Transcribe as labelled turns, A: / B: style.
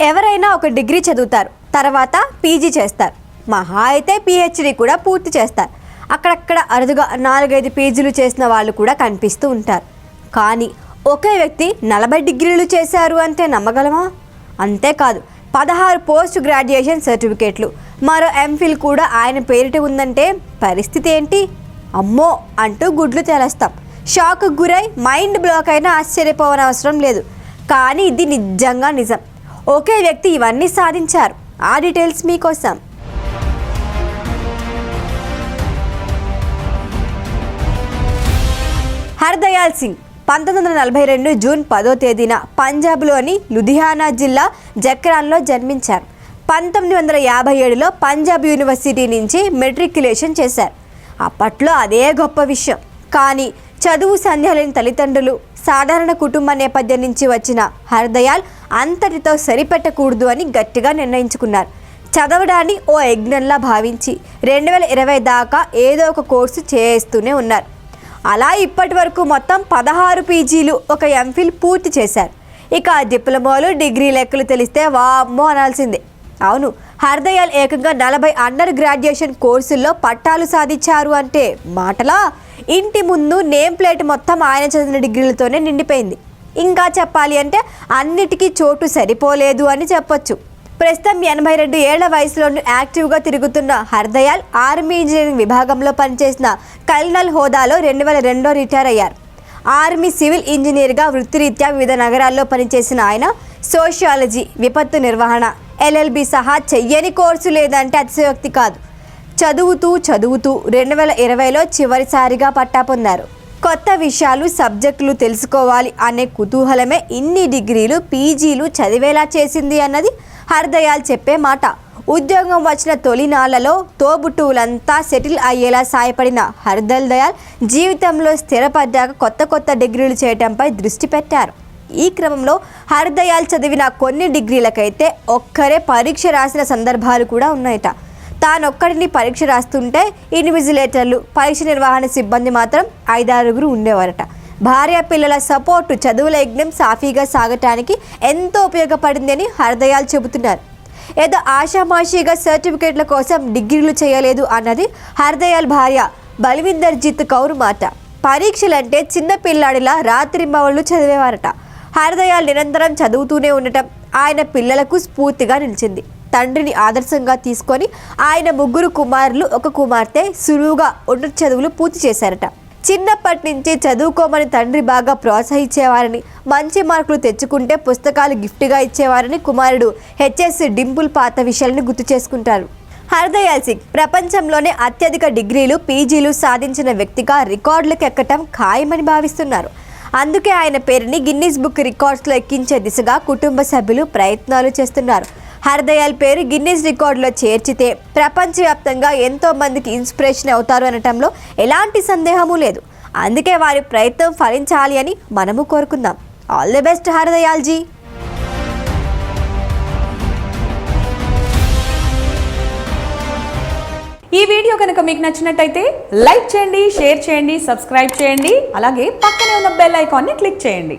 A: ఎవరైనా ఒక డిగ్రీ చదువుతారు తర్వాత పీజీ చేస్తారు. మహా అయితే పిహెచ్డి కూడా పూర్తి చేస్తారు. అక్కడక్కడ అరుదుగా నాలుగైదు పీజీలు చేసిన వాళ్ళు కూడా కనిపిస్తూ ఉంటారు. కానీ ఒకే వ్యక్తి నలభై డిగ్రీలు చేశారు అంటే నమ్మగలమా? అంతేకాదు పదహారు పోస్ట్ గ్రాడ్యుయేషన్ సర్టిఫికేట్లు మరో ఎంఫిల్ కూడా ఆయన పేరిట ఉందంటే పరిస్థితి ఏంటి? అమ్మో అంటూ గుడ్లు తెలస్తాం. షాక్ గురై మైండ్ బ్లాక్ అయినా ఆశ్చర్యపోవనవసరం లేదు. కానీ ఇది నిజంగా నిజం. ఒకే వ్యక్తి ఇవన్నీ సాధించారు. ఆ డీటెయిల్స్ మీకోసం. హర్దయాల్ సింగ్ పంతొమ్మిది వందల నలభై రెండు జూన్ పదో తేదీన పంజాబ్లోని లుధియానా జిల్లా జక్రాన్లో జన్మించారు. పంతొమ్మిది వందల యాభై ఏడులో పంజాబ్ యూనివర్సిటీ నుంచి మెట్రిక్యులేషన్ చేశారు. అప్పట్లో అదే గొప్ప విషయం. కానీ చదువు సంధ్యలేని తల్లిదండ్రులు సాధారణ కుటుంబ నేపథ్యం నుంచి వచ్చిన హర్దయాల్ అంతటితో సరిపెట్టకూడదు అని గట్టిగా నిర్ణయించుకున్నారు. చదవడాన్ని ఓ యజ్ఞంలా భావించి రెండు వేల ఇరవై దాకా ఏదో ఒక కోర్సు చేస్తూనే ఉన్నారు. అలా ఇప్పటి వరకు మొత్తం పదహారు పీజీలు ఒక ఎంఫిల్ పూర్తి చేశారు. ఇక డిప్లొమాలు డిగ్రీ లెక్కలు తెలిస్తే వామ్మో అనాల్సిందే. అవును హర్దయాల్ ఏకంగా నలభై అండర్ గ్రాడ్యుయేషన్ కోర్సుల్లో పట్టాలు సాధించారు అంటే మాటలా? ఇంటి ముందు నేమ్ ప్లేట్ మొత్తం ఆయన చదివిన డిగ్రీలతోనే నిండిపోయింది. ఇంకా చెప్పాలి అంటే అన్నిటికీ చోటు సరిపోలేదు అని చెప్పొచ్చు. ప్రస్తుతం ఎనభై రెండు ఏళ్ళ వయసులోనూ యాక్టివ్గా తిరుగుతున్న హర్దయాల్ ఆర్మీ ఇంజనీరింగ్ విభాగంలో పనిచేసిన కల్నల్ హోదాలో రెండు వేల రెండో రిటైర్ అయ్యారు. ఆర్మీ సివిల్ ఇంజనీర్గా వృత్తిరీత్యా వివిధ నగరాల్లో పనిచేసిన ఆయన సోషియాలజీ విపత్తు నిర్వహణ ఎల్ఎల్బి సహా చెయ్యని కోర్సు లేదంటే అతిశయోక్తి కాదు. చదువుతూ చదువుతూ రెండు వేల ఇరవైలో చివరిసారిగా పట్టా పొందారు. కొత్త విషయాలు సబ్జెక్టులు తెలుసుకోవాలి అనే కుతూహలమే ఇన్ని డిగ్రీలు పీజీలు చదివేలా చేసింది అన్నది హర్దయాల్ చెప్పే మాట. ఉద్యోగం వచ్చిన తొలినాళ్ళలో తోబుట్టువులంతా సెటిల్ అయ్యేలా సాయపడిన హర్దల్ దయాల్ జీవితంలో స్థిరపడ్డాక కొత్త కొత్త డిగ్రీలు చేయటంపై దృష్టి పెట్టారు. ఈ క్రమంలో హర్దయాల్ చదివిన కొన్ని డిగ్రీలకైతే ఒక్కరే పరీక్ష రాసిన సందర్భాలు కూడా ఉన్నాయట. తానొక్కడిని పరీక్ష రాస్తుంటే ఇన్విజిలేటర్లు పరీక్ష నిర్వహణ సిబ్బంది మాత్రం ఐదారుగురు ఉండేవారట. భార్య పిల్లల సపోర్టు చదువుల యజ్ఞం సాఫీగా సాగటానికి ఎంతో ఉపయోగపడిందని హర్దయాల్ చెబుతున్నారు. ఏదో ఆషామాషీగా సర్టిఫికేట్ల కోసం డిగ్రీలు చేయలేదు అన్నది హర్దయాల్ భార్య బల్విందర్జిత్ కౌర్ మాట. పరీక్షలంటే చిన్న పిల్లాడిలా రాత్రి మవళ్ళు చదివేవారట. హర్దయాల్ నిరంతరం చదువుతూనే ఉండటం ఆయన పిల్లలకు స్ఫూర్తిగా నిలిచింది. తండ్రిని ఆదర్శంగా తీసుకొని ఆయన ముగ్గురు కుమారులు ఒక కుమార్తె సులువుగా ఉన్నత చదువులు పూర్తి చేశారట. చిన్నప్పటి నుంచి చదువుకోమని తండ్రి బాగా ప్రోత్సహించేవారని మంచి మార్కులు తెచ్చుకుంటే పుస్తకాలు గిఫ్ట్గా ఇచ్చేవారని కుమారుడు హెచ్ఎస్ డింపుల్ పాత విషయాలను గుర్తు చేసుకుంటారు. హర్దయాల్ సింగ్ ప్రపంచంలోనే అత్యధిక డిగ్రీలు పీజీలు సాధించిన వ్యక్తిగా రికార్డులకు ఎక్కటం ఖాయమని భావిస్తున్నారు. అందుకే ఆయన పేరుని గిన్నీస్ బుక్ రికార్డ్స్లో ఎక్కించే దిశగా కుటుంబ సభ్యులు ప్రయత్నాలు చేస్తున్నారు. హర్దయాల్ పేరు గిన్నీస్ రికార్డులో చేర్చితే ప్రపంచవ్యాప్తంగా ఎంతో మందికి ఇన్స్పిరేషన్ అవుతారు అనటంలో ఎలాంటి సందేహము లేదు. అందుకే వారి ప్రయత్నం ఫలించాలి అని మనము కోరుకుందాం. ఆల్ ది బెస్ట్ హరదయాల్జీ
B: ఈ వీడియో కనుక మీకు నచ్చినట్టయితే లైక్ చేయండి షేర్ చేయండి సబ్స్క్రైబ్ చేయండి అలాగే పక్కనే ఉన్న బెల్ ఐకాన్ని క్లిక్ చేయండి.